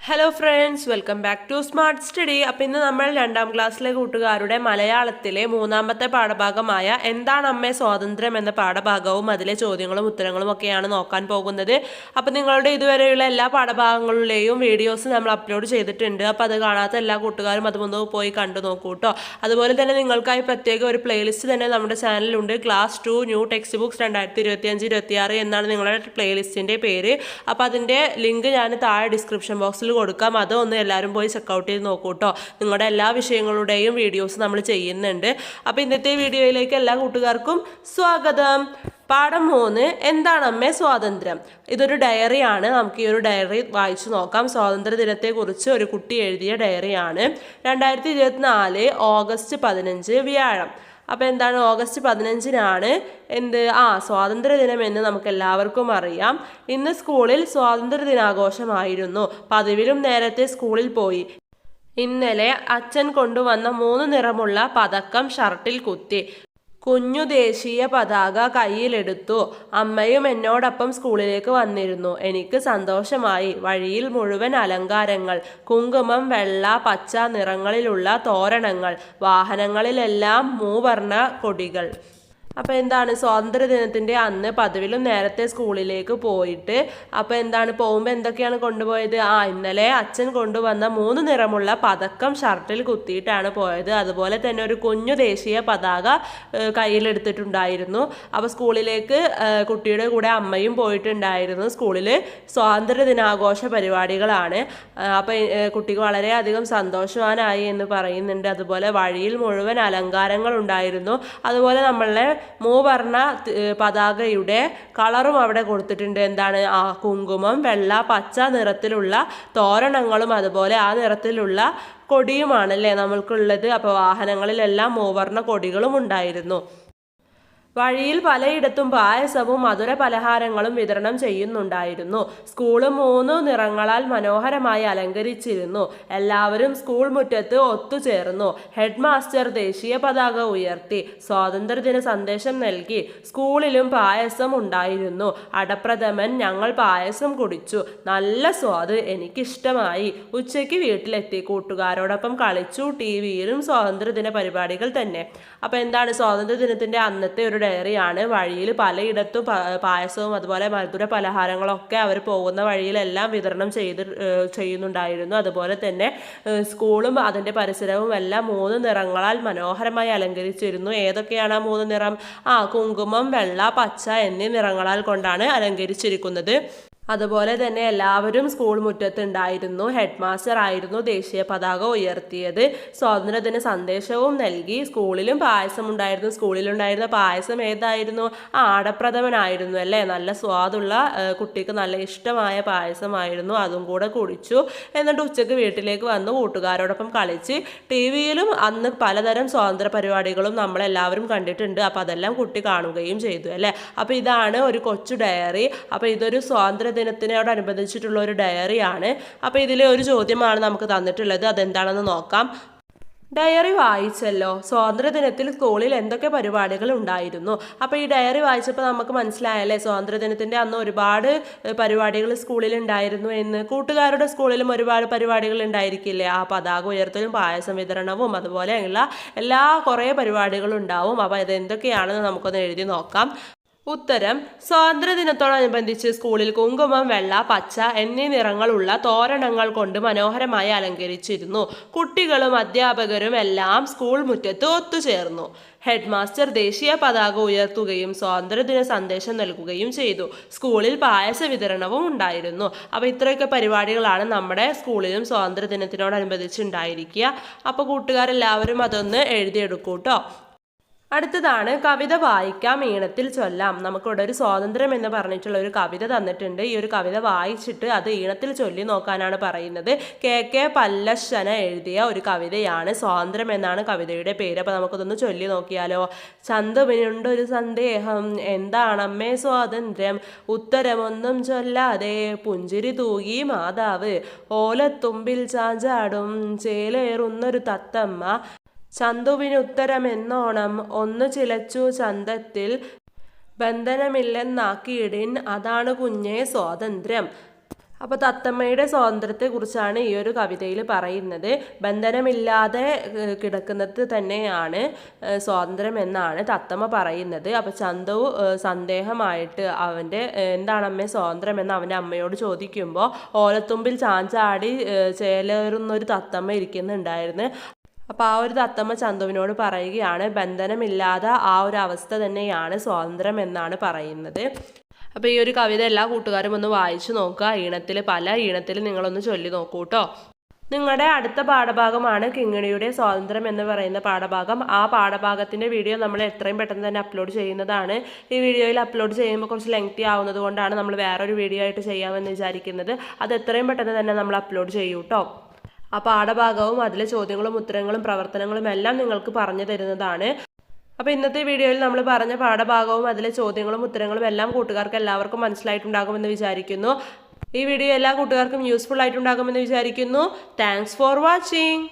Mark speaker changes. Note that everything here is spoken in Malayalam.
Speaker 1: Hello friends welcome back to smart study അപ്പം ഇന്ന് നമ്മൾ രണ്ടാം ക്ലാസ്സിലെ കൂട്ടുകാരുടെ മലയാളത്തിലെ മൂന്നാമത്തെ പാഠഭാഗമായ എന്താണ് അമ്മേ സ്വാതന്ത്ര്യം എന്ന പാഠഭാഗവും അതിലെ ചോദ്യങ്ങളും ഉത്തരങ്ങളും ഒക്കെയാണ് നോക്കാൻ പോകുന്നത്. അപ്പം നിങ്ങളുടെ ഇതുവരെയുള്ള എല്ലാ പാഠഭാഗങ്ങളിലെയും വീഡിയോസ് നമ്മൾ അപ്ലോഡ് ചെയ്തിട്ടുണ്ട്. അപ്പോൾ അത് കാണാത്ത എല്ലാ കൂട്ടുകാരും അതൊന്ന് പോയി കണ്ടു നോക്കൂ കേട്ടോ അതുപോലെ തന്നെ നിങ്ങൾക്കായി പ്രത്യേക ഒരു പ്ലേലിസ്റ്റ് തന്നെ നമ്മുടെ ചാനലിലുണ്ട് class two new text books രണ്ടായിരത്തി ഇരുപത്തി അഞ്ച് ഇരുപത്തി ആറ് എന്നാണ് നിങ്ങളുടെ പ്ലേലിസ്റ്റിന്റെ പേര്. അപ്പോൾ അതിന്റെ ലിങ്ക് ഞാൻ താഴെ ഡിസ്ക്രിപ്ഷൻ ബോക്സിൽ കൊടുക്കാം. അതൊന്ന് എല്ലാവരും പോയി ചെക്കൗട്ട് ചെയ്ത് നോക്കൂ കേട്ടോ നിങ്ങളുടെ എല്ലാ വിഷയങ്ങളുടെയും വീഡിയോസ് നമ്മൾ ചെയ്യുന്നുണ്ട്. അപ്പോൾ ഇന്നത്തെ വീഡിയോയിലേക്ക് എല്ലാ കൂട്ടുകാർക്കും സ്വാഗതം. പാഠം മൂന്ന് എന്താണ് അമ്മേ സ്വാതന്ത്ര്യം? ഇതൊരു ഡയറിയാണ് നമുക്ക് ഈ ഒരു ഡയറി വായിച്ചു നോക്കാം. സ്വാതന്ത്ര്യ ദിനത്തെക്കുറിച്ച് ഒരു കുട്ടി എഴുതിയ ഡയറിയാണ് രണ്ടായിരത്തി ഇരുപത്തിനാല് ഓഗസ്റ്റ് പതിനഞ്ച് വ്യാഴം. അപ്പോൾ എന്താണ് ഓഗസ്റ്റ് പതിനഞ്ചിനാണ് എന്ത്? ആ സ്വാതന്ത്ര്യദിനം എന്ന് നമുക്ക് എല്ലാവർക്കും അറിയാം. ഇന്ന് സ്കൂളിൽ സ്വാതന്ത്ര്യ ദിനാഘോഷമായിരുന്നു പതിവിലും നേരത്തെ സ്കൂളിൽ പോയി. ഇന്നലെ അച്ഛൻ കൊണ്ടുവന്ന മൂന്ന് നിറമുള്ള പതക്കം ഷർട്ടിൽ കുത്തി. കുഞ്ഞു ദേശീയ പതാക കയ്യിലെടുത്തു. അമ്മയും എന്നോടൊപ്പം സ്കൂളിലേക്ക് വന്നിരുന്നു. എനിക്ക് സന്തോഷമായി. വഴിയിൽ മുഴുവൻ അലങ്കാരങ്ങൾ കുങ്കുമം വെള്ള പച്ച നിറങ്ങളിലുള്ള തോരണങ്ങൾ വാഹനങ്ങളിലെല്ലാം മൂവർണ കൊടികൾ. അപ്പോൾ എന്താണ് സ്വാതന്ത്ര്യ ദിനത്തിന്റെ അന്ന് പതിവിലും നേരത്തെ സ്കൂളിലേക്ക് പോയിട്ട് അപ്പോൾ എന്താണ് പോകുമ്പോൾ എന്തൊക്കെയാണ് കൊണ്ടുപോയത്? ആ ഇന്നലെ അച്ഛൻ കൊണ്ടുവന്ന മൂന്ന് നിറമുള്ള പതക്കം ഷർട്ടിൽ കുത്തിയിട്ടാണ് പോയത്. അതുപോലെ തന്നെ ഒരു കുഞ്ഞു ദേശീയ പതാക കയ്യിലെടുത്തിട്ടുണ്ടായിരുന്നു. അപ്പോൾ സ്കൂളിലേക്ക് കുട്ടിയുടെ കൂടെ അമ്മയും പോയിട്ടുണ്ടായിരുന്നു. സ്കൂളിൽ സ്വാതന്ത്ര്യ ദിനാഘോഷ പരിപാടികളാണ്. അപ്പോൾ കുട്ടിക്ക് വളരെയധികം സന്തോഷവാനായി എന്ന് പറയുന്നുണ്ട്. അതുപോലെ വഴിയിൽ മുഴുവൻ അലങ്കാരങ്ങൾ ഉണ്ടായിരുന്നു. അതുപോലെ നമ്മളുടെ മൂവർണ ത- പതാകയുടെ കളറും അവിടെ കൊടുത്തിട്ടുണ്ട്. എന്താണ്? ആ കുങ്കുമം വെള്ള പച്ച നിറത്തിലുള്ള തോരണങ്ങളും അതുപോലെ ആ നിറത്തിലുള്ള കൊടിയുമാണല്ലേ നമ്മൾക്കുള്ളത്. അപ്പോൾ വാഹനങ്ങളിലെല്ലാം മൂവർണ കൊടികളും ഉണ്ടായിരുന്നു. വഴിയിൽ പലയിടത്തും പായസവും മധുര പലഹാരങ്ങളും വിതരണം ചെയ്യുന്നുണ്ടായിരുന്നു. സ്കൂൾ മൂന്ന് നിറങ്ങളാൽ മനോഹരമായി അലങ്കരിച്ചിരുന്നു. എല്ലാവരും സ്കൂൾ മുറ്റത്ത് ഒത്തുചേർന്നു. ഹെഡ് മാസ്റ്റർ ദേശീയ പതാക ഉയർത്തി. സ്വാതന്ത്ര്യദിന സന്ദേശം നൽകി. സ്കൂളിലും പായസം ഉണ്ടായിരുന്നു. അടപ്രഥമൻ ഞങ്ങൾ പായസം കുടിച്ചു. നല്ല സ്വാദ് എനിക്കിഷ്ടമായി. ഉച്ചയ്ക്ക് വീട്ടിലെത്തി. കൂട്ടുകാരോടൊപ്പം കളിച്ചു. ടി വിയിലും സ്വാതന്ത്ര്യദിന പരിപാടികൾ തന്നെ. അപ്പോൾ എന്താണ് സ്വാതന്ത്ര്യദിനത്തിന്റെ അന്നത്തെ ഒരു ഡയറിയാണ്. വഴിയിൽ പലയിടത്തും പായസവും അതുപോലെ മധുര പലഹാരങ്ങളൊക്കെ അവർ പോകുന്ന വഴിയിലെല്ലാം വിതരണം ചെയ്ത് ചെയ്യുന്നുണ്ടായിരുന്നു. അതുപോലെ തന്നെ സ്കൂളും അതിന്റെ പരിസരവും എല്ലാം മൂന്ന് നിറങ്ങളാൽ മനോഹരമായി അലങ്കരിച്ചിരുന്നു. ഏതൊക്കെയാണ് ആ മൂന്ന് നിറം? ആ കുങ്കുമം വെള്ള പച്ച എന്നീ നിറങ്ങളാൽ കൊണ്ടാണ് അലങ്കരിച്ചിരിക്കുന്നത്. അതുപോലെ തന്നെ എല്ലാവരും സ്കൂൾ മുറ്റത്തുണ്ടായിരുന്നു. ഹെഡ് മാസ്റ്റർ ആയിരുന്നു ദേശീയ പതാക ഉയർത്തിയത്. സ്വാതന്ത്ര്യദിന സന്ദേശവും നൽകി. സ്കൂളിലും പായസം ഉണ്ടായിരുന്നു സ്കൂളിലുണ്ടായിരുന്ന പായസം ഏതായിരുന്നു? ആടപ്രഥമനായിരുന്നു അല്ലേ? നല്ല സ്വാദുള്ള കുട്ടിക്ക് നല്ല ഇഷ്ടമായ പായസമായിരുന്നു. അതും കൂടെ കുടിച്ചു. എന്നിട്ട് ഉച്ചയ്ക്ക് വീട്ടിലേക്ക് വന്ന്. കൂട്ടുകാരോടൊപ്പം കളിച്ച്. ടി വിയിലും അന്ന് പലതരം സ്വാതന്ത്ര്യ പരിപാടികളും നമ്മളെല്ലാവരും കണ്ടിട്ടുണ്ട്. അപ്പോൾ അതെല്ലാം കുട്ടി കാണുകയും ചെയ്തു അല്ലേ? അപ്പോൾ ഇതാണ് ഒരു കൊച്ചു ഡയറി. അപ്പോൾ ഇതൊരു സ്വാതന്ത്ര്യ ദിനത്തിനോടനുബന്ധിച്ചിട്ടുള്ള ഒരു ഡയറിയാണ്. അപ്പോൾ ഇതിലെ ഒരു ചോദ്യമാണ് നമുക്ക് തന്നിട്ടുള്ളത്. അതെന്താണെന്ന് നോക്കാം. ഡയറി വായിച്ചല്ലോ. സ്വാതന്ത്ര്യദിനത്തിൽ സ്കൂളിൽ എന്തൊക്കെ പരിപാടികൾ ഉണ്ടായിരുന്നു? അപ്പോൾ ഈ ഡയറി വായിച്ചപ്പോൾ നമുക്ക് മനസ്സിലായല്ലേ സ്വാതന്ത്ര്യദിനത്തിന്റെ അന്ന് ഒരുപാട് പരിപാടികൾ സ്കൂളിൽ ഉണ്ടായിരുന്നു എന്ന്. കൂട്ടുകാരുടെ സ്കൂളിലും ഒരുപാട് പരിപാടികൾ ഉണ്ടായിരിക്കില്ലേ? ആ പതാക ഉയർത്തലും പായസം വിതരണവും അതുപോലെയുള്ള എല്ലാ കുറേ പരിപാടികളും ഉണ്ടാവും. അപ്പോൾ ഇത് എന്തൊക്കെയാണെന്ന് നമുക്കൊന്ന് എഴുതി നോക്കാം. ഉത്തരം സ്വാതന്ത്ര്യദിനത്തോടനുബന്ധിച്ച് സ്കൂളിൽ കുങ്കുമം വെള്ള പച്ച എന്നീ നിറങ്ങളുള്ള തോരണങ്ങൾ കൊണ്ട് മനോഹരമായി അലങ്കരിച്ചിരുന്നു. കുട്ടികളും അധ്യാപകരും എല്ലാം സ്കൂൾ മുറ്റത്ത് ഒത്തുചേർന്നു. ഹെഡ് മാസ്റ്റർ ദേശീയ പതാക ഉയർത്തുകയും സ്വാതന്ത്ര്യദിന സന്ദേശം നൽകുകയും ചെയ്തു. സ്കൂളിൽ പായസ വിതരണവും ഉണ്ടായിരുന്നു. അപ്പോൾ ഇത്രയൊക്കെ പരിപാടികളാണ് നമ്മുടെ സ്കൂളിലും സ്വാതന്ത്ര്യദിനത്തിനോടനുബന്ധിച്ച് ഉണ്ടായിരിക്കുക. അപ്പോൾ കൂട്ടുകാരെല്ലാവരും അതൊന്ന് എഴുതിയെടുക്കൂ കേട്ടോ അടുത്തതാണ് കവിത വായിക്കാം ഈണത്തിൽ ചൊല്ലാം. നമുക്കിവിടെ ഒരു സ്വാതന്ത്ര്യം എന്ന് പറഞ്ഞിട്ടുള്ള ഒരു കവിത തന്നിട്ടുണ്ട്. ഈ ഒരു കവിത വായിച്ചിട്ട് അത് ഈണത്തിൽ ചൊല്ലി നോക്കാനാണ് പറയുന്നത്. കെ കെ പല്ലശന എഴുതിയ ഒരു കവിതയാണ് സ്വാതന്ത്ര്യം എന്നാണ് കവിതയുടെ പേര്. അപ്പോൾ നമുക്കതൊന്ന് ചൊല്ലി നോക്കിയാലോ? ചന്തുവിനുണ്ടൊരു സന്ദേഹം എന്താണമ്മേ സ്വാതന്ത്ര്യം? ഉത്തരമൊന്നും ചൊല്ലാതെ പുഞ്ചിരി തൂകി മാതാവ്. ഓലത്തുമ്പിൽ ചാഞ്ചാടും ചേലേറുന്നൊരു തത്തമ്മ. ചന്തുവിനുത്തരമെന്നോണം ഒന്ന് ചിലച്ചു ചന്തത്തിൽ ബന്ധനമില്ലെന്നാക്കിയിടിൻ. അതാണ് കുഞ്ഞെ സ്വാതന്ത്ര്യം. അപ്പോൾ തത്തമ്മയുടെ സ്വാതന്ത്ര്യത്തെക്കുറിച്ചാണ് ഈ ഒരു കവിതയിൽ പറയുന്നത്. ബന്ധനമില്ലാതെ കിടക്കുന്നത് തന്നെയാണ് സ്വാതന്ത്ര്യം എന്നാണ് തത്തമ്മ പറയുന്നത്. അപ്പോൾ ചന്തു ഏഹ്, സന്ദേഹമായിട്ട് അവന്റെ എന്താണ് അമ്മേ സ്വാതന്ത്ര്യം എന്ന് അവന്റെ അമ്മയോട് ചോദിക്കുമ്പോൾ ഓലത്തുമ്പിൽ ചാഞ്ചാടി ചേലേറുന്നൊരു തത്തമ്മ ഇരിക്കുന്നുണ്ടായിരുന്നു. അപ്പോൾ ആ ഒരു തത്തമ്മ ചന്തുവിനോട് പറയുകയാണ് ബന്ധനമില്ലാതെ ആ ഒരു അവസ്ഥ തന്നെയാണ് സ്വാതന്ത്ര്യം എന്നാണ് പറയുന്നത്. അപ്പോൾ ഈ ഒരു കവിത എല്ലാ കൂട്ടുകാരും ഒന്ന് വായിച്ചു നോക്കുക. ഈണത്തിൽ പല ഈണത്തിൽ നിങ്ങളൊന്ന് ചൊല്ലി നോക്കൂ കേട്ടോ നിങ്ങളുടെ അടുത്ത പാഠഭാഗമാണ് കിങ്ങിണിയുടെ സ്വാതന്ത്ര്യം എന്ന് പറയുന്ന പാഠഭാഗം. ആ പാഠഭാഗത്തിന്റെ വീഡിയോ നമ്മൾ എത്രയും പെട്ടെന്ന് തന്നെ അപ്ലോഡ് ചെയ്യുന്നതാണ്. ഈ വീഡിയോയിൽ അപ്ലോഡ് ചെയ്യുമ്പോൾ കുറച്ച് ലെങ്തി ആവുന്നത് കൊണ്ടാണ് നമ്മൾ വേറൊരു വീഡിയോ ആയിട്ട് ചെയ്യാമെന്ന് വിചാരിക്കുന്നത്. അത് എത്രയും പെട്ടെന്ന് തന്നെ നമ്മൾ അപ്ലോഡ് ചെയ്യൂ കേട്ടോ ആ പാഠഭാഗവും അതിലെ ചോദ്യങ്ങളും ഉത്തരങ്ങളും പ്രവർത്തനങ്ങളും എല്ലാം നിങ്ങൾക്ക് പറഞ്ഞു തരുന്നതാണ്. അപ്പോൾ ഇന്നത്തെ വീഡിയോയിൽ നമ്മൾ പറഞ്ഞ പാഠഭാഗവും അതിലെ ചോദ്യങ്ങളും ഉത്തരങ്ങളും എല്ലാം കൂട്ടുകാർക്ക് എല്ലാവർക്കും മനസ്സിലായിട്ടുണ്ടാകുമെന്ന് വിചാരിക്കുന്നു. ഈ വീഡിയോ എല്ലാ കൂട്ടുകാർക്കും യൂസ്ഫുൾ ആയിട്ടുണ്ടാകുമെന്ന് വിചാരിക്കുന്നു. Thanks for watching